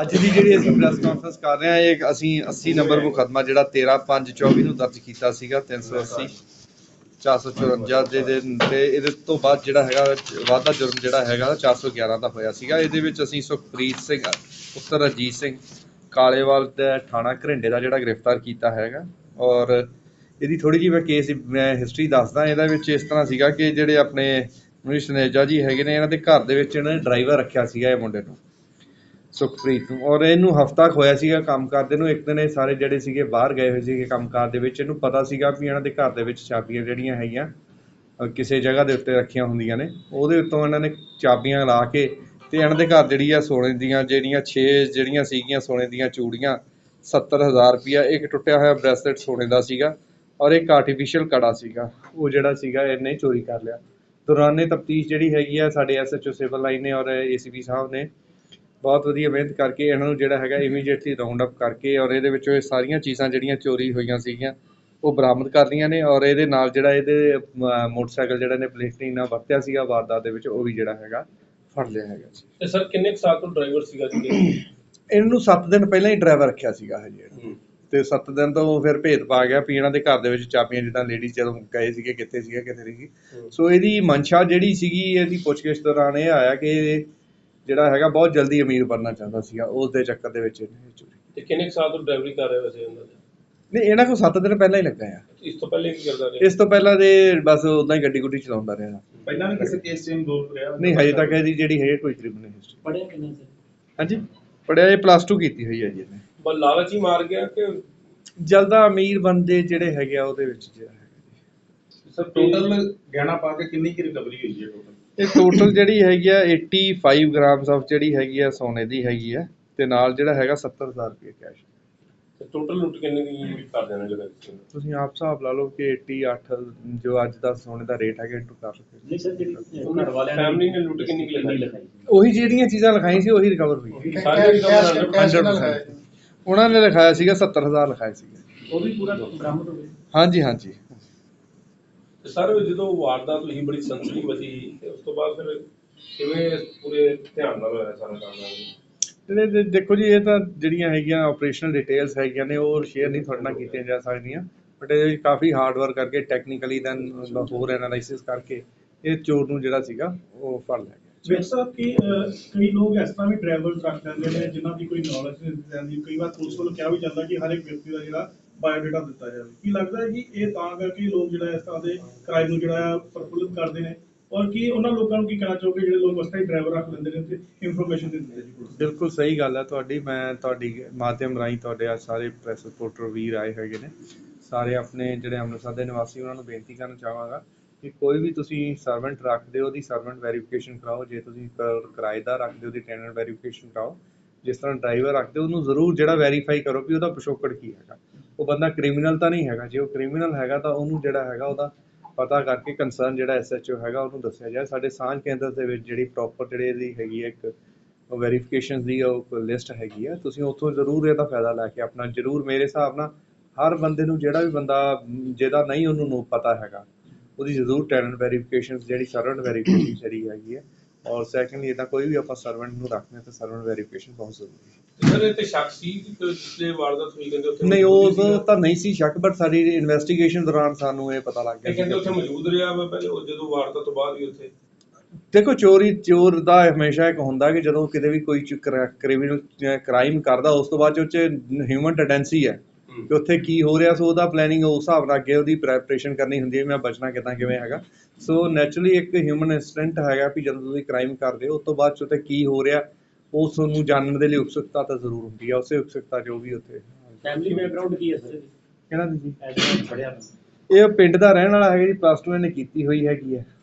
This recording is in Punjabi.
ਅੱਜ ਦੀ ਜਿਹੜੀ ਅਸੀਂ ਪ੍ਰੈਸ ਕਾਨਫਰੰਸ ਕਰ ਰਹੇ ਹਾਂ, ਇਹ ਅਸੀਂ 80 ਨੰਬਰ ਮੁਕੱਦਮਾ ਜਿਹੜਾ 13524 ਨੂੰ ਦਰਜ ਕੀਤਾ ਸੀਗਾ 380 454 ਦੇ ਦੇ ਤੇ ਇਹਦੇ ਤੋਂ ਬਾਅਦ ਜਿਹੜਾ ਹੈਗਾ, ਵਾਧਾ ਜੁਰਮ ਜਿਹੜਾ ਹੈਗਾ 411 ਦਾ ਹੋਇਆ ਸੀਗਾ। ਇਹਦੇ ਵਿੱਚ ਅਸੀਂ ਸੁਖਪ੍ਰੀਤ ਸਿੰਘ, ਪੁੱਤਰ ਅਜੀਤ ਸਿੰਘ ਕਾਲੇਵਾਲ ਤੇ ਥਾਣਾ ਘਰਿੰਡੇ ਦਾ ਜਿਹੜਾ ਗ੍ਰਿਫਤਾਰ ਕੀਤਾ ਹੈਗਾ। ਔਰ ਇਹਦੀ ਥੋੜੀ ਜਿਹੀ ਮੈਂ ਕੇਸ ਮੈਂ ਹਿਸਟਰੀ ਦੱਸਦਾ, ਇਹਦੇ ਵਿੱਚ ਇਸ ਤਰ੍ਹਾਂ ਸੀਗਾ ਕਿ ਜਿਹੜੇ ਆਪਣੇ ਮਨੀਸ਼ ਸਨੇਜਾ ਜੀ ਹੈਗੇ ਨੇ, ਇਹਨਾਂ ਦੇ ਘਰ ਦੇ ਵਿੱਚ ਇਹਨਾਂ ਨੇ ਡਰਾਈਵਰ ਰੱਖਿਆ ਸੀਗਾ ਇਹ ਮੁੰਡੇ ਨੂੰ। ਸੁਖਪ੍ਰੀਤ ਨੂੰ। ਔਰ ਇਹਨੂੰ ਹਫਤਾ ਕੁ ਹੋਇਆ ਸੀਗਾ ਕੰਮ ਕਰਦੇ ਨੂੰ। ਇੱਕ ਦਿਨ ਇਹ ਸਾਰੇ ਜਿਹੜੇ ਸੀਗੇ ਬਾਹਰ ਗਏ ਹੋਏ ਸੀਗੇ ਕੰਮਕਾਰ ਦੇ ਵਿੱਚ। ਇਹਨੂੰ ਪਤਾ ਸੀਗਾ ਵੀ ਇਹਨਾਂ ਦੇ ਘਰ ਦੇ ਵਿੱਚ ਚਾਬੀਆਂ ਜਿਹੜੀਆਂ ਹੈਗੀਆਂ ਕਿਸੇ ਜਗ੍ਹਾ ਦੇ ਉੱਤੇ ਰੱਖੀਆਂ ਹੁੰਦੀਆਂ ਨੇ। ਉਹਦੇ ਉੱਤੋਂ ਇਹਨਾਂ ਨੇ ਚਾਬੀਆਂ ਲਾ ਕੇ ਤੇ ਇਹਨਾਂ ਦੇ ਘਰ ਜਿਹੜੀ ਆ ਸੋਨੇ ਦੀਆਂ ਜਿਹੜੀਆਂ 6 ਜਿਹੜੀਆਂ ਸੀਗੀਆਂ, ਸੋਨੇ ਦੀਆਂ ਚੂੜੀਆਂ 70000 ਰੁਪਇਆ, ਇੱਕ ਟੁੱਟਿਆ ਹੋਇਆ ਬ੍ਰੈਸਲੇਟ ਸੋਨੇ ਦਾ ਸੀਗਾ ਔਰ ਇੱਕ ਆਰਟੀਫੀਸ਼ੀਅਲ ਕੜਾ ਸੀਗਾ। ਉਹ ਜਿਹੜਾ ਸੀਗਾ ਇਹਨੇ ਚੋਰੀ ਕਰ ਲਿਆ। ਦੌਰਾਨੇ ਤਫਤੀਸ਼ ਜਿਹੜੀ ਹੈਗੀ ਆ ਸਾਡੇ ਐਸਐਚਓ ਸਿਵਲ ਲਾਈਨ ਨੇ ਔਰ ਏਸੀਪੀ ਸਾਹਿਬ ਨੇ ਬਹੁਤ ਵਧੀਆ ਮਿਹਨਤ ਕਰਕੇ ਇਹਨਾਂ ਨੂੰ ਜਿਹੜਾ ਹੈਗਾ ਇਮੀਡੀਏਟਲੀ ਰਾਉਂਡ ਅਪ ਕਰਕੇ ਔਰ ਇਹਦੇ ਵਿੱਚੋਂ ਇਹ ਸਾਰੀਆਂ ਚੀਜ਼ਾਂ ਜਿਹੜੀਆਂ ਚੋਰੀ ਹੋਈਆਂ ਸੀਗੀਆਂ ਉਹ ਬਰਾਮਦ ਕਰ ਲਈਆਂ ਨੇ ਔਰ ਇਹਦੇ ਨਾਲ ਜਿਹੜਾ ਇਹਦੇ ਮੋਟਰਸਾਈਕਲ ਜਿਹੜਾ ਨੇ ਪਲੇਸਟਿੰਗ ਨਾਲ ਵਰਤਿਆ ਸੀਗਾ ਵਾਰਦਾਤ ਦੇ ਵਿੱਚ ਉਹ ਵੀ ਜਿਹੜਾ ਹੈਗਾ ਫੜ ਲਿਆ ਹੈਗਾ ਜੀ ਤੇ ਸਰ ਕਿੰਨੇ ਕੁ ਸਾਲ ਤੋਂ ਡਰਾਈਵਰ ਸੀਗਾ ਜੀ ਇਹਨੂੰ 7 ਦਿਨ ਪਹਿਲਾਂ ਹੀ ਡਰਾਈਵਰ ਰੱਖਿਆ ਸੀਗਾ ਹਜੇ। ਤੇ 7 ਦਿਨ ਤੋਂ ਉਹ ਫਿਰ ਭੇਦ ਪਾ ਗਿਆ ਵੀ ਇਹਨਾਂ ਦੇ ਘਰ ਦੇ ਵਿੱਚ ਚਾਬੀਆਂ ਜਿੱਦਾਂ ਲੇਡੀਜ਼ ਜਦੋਂ ਗਏ ਸੀਗੇ ਕਿੱਥੇ ਸੀਗੇ ਕਿੱਥੇ ਨਹੀਂ ਸੀ। ਸੋ ਇਹਦੀ ਮਨਸ਼ਾ ਜਿਹੜੀ ਸੀਗੀ ਇਹਦੀ ਪੁੱਛਗਿੱਛ ਦੌਰਾਨ ਇਹ ਆਇਆ ਕਿ ਜਿਹੜਾ ਹੈਗਾ ਬਹੁਤ ਜਲਦੀ ਅਮੀਰ ਬਣਨਾ ਚਾਹੁੰਦਾ ਸੀਗਾ ਉਸ ਦੇ ਚੱਕਰ ਦੇ ਵਿੱਚ ਇਹਨੇ ਇਹ ਚੋਰੀ ਤੇ ਕਿੰਨੇ ਕੁ ਸਾਲ ਤੋਂ ਡਰਾਈਵਰੀ ਕਰ ਰਿਹਾ ਵੈਸੇ ਇਹਨਾਂ ਦਾ? ਨਹੀਂ ਇਹਨਾਂ ਕੋਲ 7 ਦਿਨ ਪਹਿਲਾਂ ਹੀ ਲੱਗਾ ਆ। ਇਸ ਤੋਂ ਪਹਿਲੇ ਕੀ ਕਰਦਾ ਰਿਹਾ? ਇਸ ਤੋਂ ਪਹਿਲਾਂ ਦੇ ਬਸ ਉਦਾਂ ਹੀ ਗੱਡੀ ਗੁੱਡੀ ਚਲਾਉਂਦਾ ਰਿਹਾ। ਪਹਿਲਾਂ ਵੀ ਕਿਸੇ ਕੇਸ 'ਚ ਇਨਵੋਲਵ ਰਿਹਾ? ਨਹੀਂ ਹਜੇ ਤੱਕ ਇਹਦੀ ਜਿਹੜੀ ਹੈ ਕੋਈ ਕ੍ਰਿਮੀਨਲ ਹਿਸਟਰੀ ਪੜਿਆ ਕਿੰਨਾ ਸੀ? ਹਾਂਜੀ? ਪੜਿਆ ਇਹ ਪਲੱਸ 2 ਕੀਤੀ ਹੋਈ ਹੈ ਜੀ ਇਹਨੇ। ਬਸ ਲਾਲਚ ਹੀ ਮਾਰ ਗਿਆ ਕਿ ਜਲਦਾ ਅਮੀਰ ਬੰਦੇ ਜਿਹੜੇ ਹੈਗੇ ਆ ਉਹਦੇ ਵਿੱਚ ਜਿਹੜਾ ਹੈਗਾ। ਸਰ ਟੋਟਲ ਗਹਿਣਾ ਪਾ ਕੇ ਕਿੰਨੀ ਕੀ ਰਿਕਵਰੀ ਹੋਈ ਹੈ ਟੋਟਲ ਇਹ ਟੋਟਲ ਜਿਹੜੀ ਹੈਗੀ ਆ 85 ਗ੍ਰਾਮਸ ਆਫ ਜਿਹੜੀ ਹੈਗੀ ਆ ਸੋਨੇ ਦੀ ਹੈਗੀ ਆ ਤੇ ਨਾਲ ਜਿਹੜਾ ਹੈਗਾ 70000 ਰੁਪਏ ਕੈਸ਼ ਟੋਟਲ ਲੁੱਟ ਕਿੰਨੇ ਦੀ ਕਰ ਦੇਣਾ ਜਿਹੜਾ ਤੁਸੀਂ ਆਪ ਹਿਸਾਬ ਲਾ ਲਓ ਕਿ 88 ਜੋ ਅੱਜ ਦਾ ਸੋਨੇ ਦਾ ਰੇਟ ਹੈਗਾ ਇੰਟੂ ਕਰ ਸਕਦੇ ਨਹੀਂ ਸਰ ਜਿਹੜੀ ਉਹਨਾਂ ਘਰ ਵਾਲਿਆਂ family ਨੇ ਲੁੱਟ ਕਿੰਨੀ ਕੁ ਲਿਖਾਈ? ਉਹੀ ਜਿਹੜੀਆਂ ਚੀਜ਼ਾਂ ਲਿਖਾਈ ਸੀ ਉਹੀ ਰਿਕਵਰ ਹੋਈ। ਸਾਰੇ recover ਕਰ ਲਏ। 100% ਉਹਨਾਂ ਨੇ ਲਿਖਾਇਆ ਸੀਗਾ 70000 ਲਿਖਾਇਆ ਸੀਗਾ। ਉਹ ਵੀ ਪੂਰਾ ਬਰਾਮਦ ਹੋ ਗਿਆ। ਹਾਂਜੀ ਹਾਂਜੀ। ਤੇ ਸਰ ਜਦੋਂ ਵਾਰਦਾਤ ਹੋਈ ਬੜੀ ਸੰਸਨੀ ਵਜੀ ਤੇ ਉਸ ਤੋਂ ਬਾਅਦ ਫਿਰ ਕਿਵੇਂ ਪੂਰੇ ਧਿਆਨ ਨਾਲ ਹੋਇਆ ਸਾਰਾ ਕੰਮ? ਇਹਦੇ ਦੇ- ਦੇਖੋ ਜੀ ਇਹ ਤਾਂ ਜਿਹੜੀਆਂ ਹੈਗੀਆਂ ਆਪਰੇਸ਼ਨਲ ਡਿਟੇਲਸ ਹੈਗੀਆਂ ਨੇ ਉਹ ਸ਼ੇਅਰ ਨਹੀਂ ਤੁਹਾਡੇ ਨਾਲ ਕੀਤੀਆਂ ਜਾ ਸਕਦੀਆਂ। ਬਟ ਇਹਦੇ ਵਿੱਚ ਕਾਫੀ ਹਾਰਡ ਵਰਕ ਕਰਕੇ ਟੈਕਨੀਕਲੀ ਦੈਨ ਹੋਰ ਐਨਾਲਾਈਸਿਸ ਕਰਕੇ ਇਹ ਚੋਰ ਨੂੰ ਜਿਹੜਾ ਸੀਗਾ ਉਹ ਫੜ ਲਿਆ ਗਿਆ। ਵੇਖ ਸਾਹਿਬ ਕਿ ਕਈ ਲੋਕ ਇਸ ਤਰ੍ਹਾਂ ਵੀ ਟਰੈਵਲਸ ਰੱਖ ਲੈਂਦੇ ਨੇ ਜਿਨ੍ਹਾਂ ਦੀ ਕੋਈ ਨੌਲੇਜ ਨਹੀਂ ਜਾਂਦੀ ਕਈ ਵਾਰ ਪੁਲਿਸ ਵੱਲੋਂ ਕਿਹਾ ਵੀ ਜਾਂਦਾ ਕਿ ਹਰ ਇੱਕ ਵਿਅਕਤੀ ਦਾ ਜਿਹੜਾ ਬਾਇਓਡਾਟਾ ਦਿੱਤਾ ਜਾਵੇ। ਕੀ ਲੱਗਦਾ ਹੈ ਕਿ ਇਹ ਤਾਂ ਕਰਕੇ ਲੋਕ ਜਿਹੜਾ ਇਸ ਤਰ੍ਹਾਂ ਦੇ ਕ੍ਰਾਈਮ ਨੂੰ ਜਿਹੜਾ ਪ੍ਰਫੁੱਲਿਤ ਕਰਦੇ ਨੇ? ਔਰ ਕੀ ਉਹਨਾਂ ਲੋਕਾਂ ਨੂੰ ਕੀ ਕਹਿਣਾ ਚਾਹੋਗੇ ਜਿਹੜੇ ਲੋਕ ਉਸ ਹੀ ਡਰਾਈਵਰ ਰੱਖ ਲੈਂਦੇ ਨੇ ਤੇ ਇਨਫੋਰਮੇਸ਼ਨ ਦੇ ਦਿੰਦੇ ਜੀ ਬਿਲਕੁਲ ਸਹੀ ਗੱਲ ਹੈ ਤੁਹਾਡੀ। ਮੈਂ ਤੁਹਾਡੀ ਮਾਧਿਅਮ ਰਾਹੀਂ ਤੁਹਾਡੇ ਆ ਸਾਰੇ ਪ੍ਰੈਸ ਰਿਪੋਰਟਰ ਵੀਰ ਆਏ ਹੈਗੇ ਨੇ। ਸਾਰੇ ਆਪਣੇ ਜਿਹੜੇ ਅੰਮ੍ਰਿਤਸਰ ਦੇ ਨਿਵਾਸੀ, ਉਹਨਾਂ ਨੂੰ ਬੇਨਤੀ ਕਰਨਾ ਚਾਹਾਂਗਾ ਕਿ ਕੋਈ ਵੀ ਤੁਸੀਂ ਸਰਵੈਂਟ ਰੱਖਦੇ ਹੋ, ਉਹਦੀ ਸਰਵੈਂਟ ਵੈਰੀਫਿਕੇਸ਼ਨ ਕਰਾਓ। ਜੇ ਤੁਸੀਂ ਕਿਰਾਏਦਾਰ ਰੱਖਦੇ ਹੋ, ਉਹਦੀ ਟੈਨੈਂਟ ਵੈਰੀਫਿਕੇਸ਼ਨ ਕਰਾਓ। ਜਿਸ ਤਰ੍ਹਾਂ ਡਰਾਈਵਰ ਰੱਖਦੇ ਹੋ, ਉਹਨੂੰ ਜ਼ਰੂਰ ਜਿਹੜਾ ਵੈਰੀਫਾਈ ਕਰੋ ਕਿ ਉਹਦਾ ਪਿਛੋਕੜ ਕੀ ਹੈਗਾ। ਉਹ ਬੰਦਾ ਕ੍ਰਿਮੀਨਲ ਤਾਂ ਨਹੀਂ ਹੈਗਾ। ਜੇ ਉਹ ਕ੍ਰਿਮੀਨਲ ਹੈਗਾ ਤਾਂ ਉਹਨੂੰ ਜਿਹੜਾ ਹੈਗਾ ਉਹਦਾ ਪਤਾ ਕਰਕੇ ਕੰਸਰਨ ਜਿਹੜਾ ਐਸਐਚਓ ਹੈਗਾ ਉਹਨੂੰ ਦੱਸਿਆ ਜਾਏ। ਸਾਡੇ ਸਾਂਝ ਕੇਂਦਰ ਦੇ ਵਿੱਚ ਜਿਹੜੀ ਪ੍ਰੋਪਰ ਜਿਹੜੇ ਇਹਦੀ ਹੈਗੀ ਹੈ ਇੱਕ ਵੈਰੀਫਿਕੇਸ਼ਨ ਦੀ ਉਹ ਲਿਸਟ ਹੈਗੀ ਹੈ। ਤੁਸੀਂ ਉੱਥੋਂ ਜ਼ਰੂਰ ਇਹਦਾ ਫਾਇਦਾ ਲੈ ਕੇ ਆਪਣਾ ਜ਼ਰੂਰ ਮੇਰੇ ਹਿਸਾਬ ਨਾਲ ਹਰ ਬੰਦੇ ਨੂੰ ਜਿਹੜਾ ਵੀ ਬੰਦਾ ਮ, ਜਿਹਦਾ ਨਹੀਂ ਉਹਨੂੰ ਪਤਾ ਹੈਗਾ ਉਹਦੀ ਜ਼ਰੂਰ ਟੈਲੈਂਟ ਵੈਰੀਫਿਕੇਸ਼ਨ ਜਿਹੜੀ ਸਰਵੈਂਟ ਵੈਰੀਫਿਕੇਸ਼ਨ ਜਿਹੜੀ ਹੈਗੀ ਹੈ ਔਰ ਸੈਕੰਡਲੀ ਇਹਦਾ ਕੋਈ ਵੀ ਆਪਾਂ ਸਰਵੈਂਟ ਨੂੰ ਰੱਖਦੇ ਹਾਂ ਤਾਂ ਸਰਵੈਂਟ ਵੈਰੀਫਿਕੇਸ਼ਨ ਬਹੁਤ ਜ਼ਰੂਰੀ ਹੈ। ਸਰ ਇਹ ਤੇ ਸ਼ੱਕ ਸੀ ਕਿ ਵਾਰਦਾਤ ਹੋਈ ਕਹਿੰਦੇ ਉੱਥੇ ਨਹੀਂ ਉਹ ਹੀ। ਤਾਂ ਨਹੀਂ ਸੀ ਸ਼ੱਕ ਬਟ ਸਾਡੀ ਇਨਵੈਸਟੀਗੇਸ਼ਨ ਦੌਰਾਨ ਸਾਨੂੰ ਇਹ ਪਤਾ ਲੱਗ ਗਿਆ ਕਹਿੰਦੇ ਉੱਥੇ ਮੌਜੂਦ ਰਿਹਾ ਪਹਿਲੇ ਉਹ ਜਦੋਂ ਵਾਰਦਾਤ ਤੋਂ ਬਾਅਦ ਵੀ ਉੱਥੇ। ਦੇਖੋ ਚੋਰੀ ਚੋਰ ਦਾ ਹਮੇਸ਼ਾ ਇੱਕ ਹੁੰਦਾ ਕਿ ਜਦੋਂ ਕਿਤੇ ਵੀ ਕੋਈ ਕ੍ਰਿਮੀਨਲ ਕ੍ਰਾਈਮ ਕਰਦਾ ਉਸ ਤੋਂ ਬਾਅਦ 'ਚ ਉਹ 'ਚ ਹਿਊਮਨ ਟੈਂਡੈਂਸੀ ਹੈ। ਕਿ ਉੱਥੇ ਕੀ ਹੋ ਰਿਹਾ ਸੋ ਉਹਦਾ ਪਲੈਨਿੰਗ ਉਸ ਹਿਸਾਬ ਨਾਲ ਅੱਗੇ ਉਹਦੀ ਪ੍ਰੈਪਰੇਸ਼ਨ ਕਰਨੀ ਹੁੰਦੀ ਹੈ ਮੈਂ ਬਚਣਾ ਕਿੱਦਾਂ ਕਿਵੇਂ ਹੈਗਾ। ਸੋ ਨੈਚੁਰਲੀ ਇੱਕ ਹਿਊਮਨ ਇਨਸਟੈਂਟ ਹੈਗਾ ਵੀ ਜਦੋਂ ਤੁਸੀਂ ਕ੍ਰਾਈਮ ਕਰਦੇ ਹੋ ਉਸ ਤੋਂ ਬਾਅਦ 'ਚ ਉੱਥੇ ਕੀ ਹੋ ਰਿਹਾ ਉਸ ਨੂੰ ਜਾਣਨ ਦੇ ਲਈ ਉਤਸੁਕਤਾ ਤਾਂ ਜ਼ਰੂਰ ਹੁੰਦੀ ਹੈ ਉਸੇ ਉਤਸੁਕਤਾ ਜੋ ਵੀ ਉੱਥੇ ਫੈਮਿਲੀ ਬੈਕਗ੍ਰਾਉਂਡ ਕੀ ਹੈ ਸਰ? ਕਿਹਨਾਂ ਦੀ ਜੀ ਇਹ ਪਿੰਡ ਦਾ ਰਹਿਣ ਵਾਲਾ ਹੈਗਾ ਜੀ ਪਲੱਸ 2 ਇਹਨੇ ਕੀਤੀ ਹੋਈ ਹੈਗੀ ਹੈ।